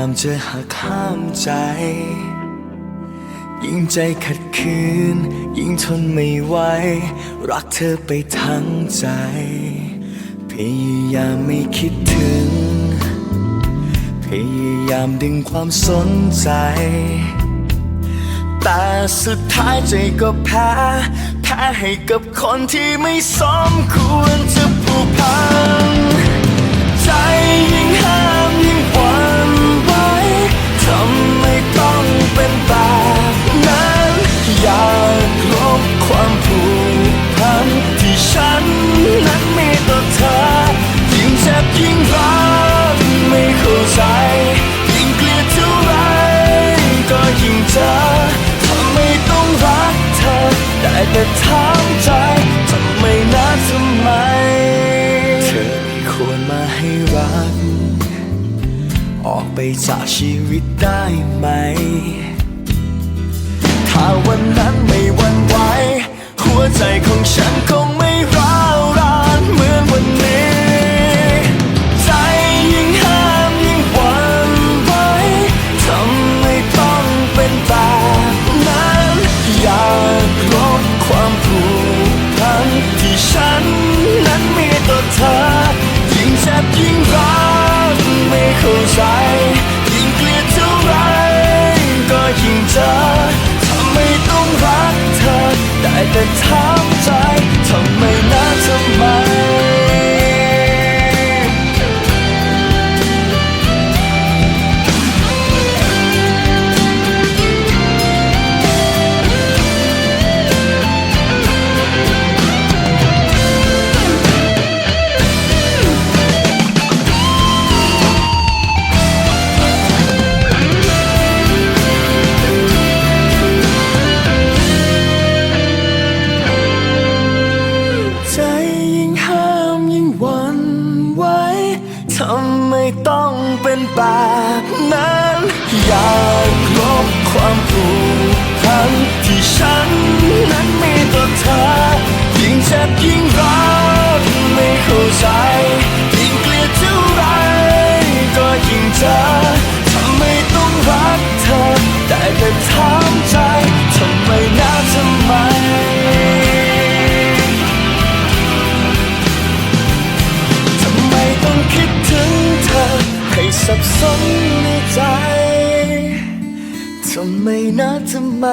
ามจะหักห้ามใจ ยิ่งใจขัดขืน ยิ่งทนไม่ไหว รักเธอไปทั้งใจ พยายามไม่คิดถึง พยายามดึงความสนใจ แต่สุดท้ายใจก็แพ้ แพ้ให้กับคนที่ไม่สมควร ได้แต่ถามใจทำไมนะทำไม เธอไม่ควรมาให้รัก ออกไปจากชีวิตได้ไหม ถ้าวันนั้นไม่หวันไหวหัวใจของฉันคง แต่ถามใจ ไม่ต้องเป็นแบบนั้น อยากลบความ สับสนในใจ ทำไมนะทำไม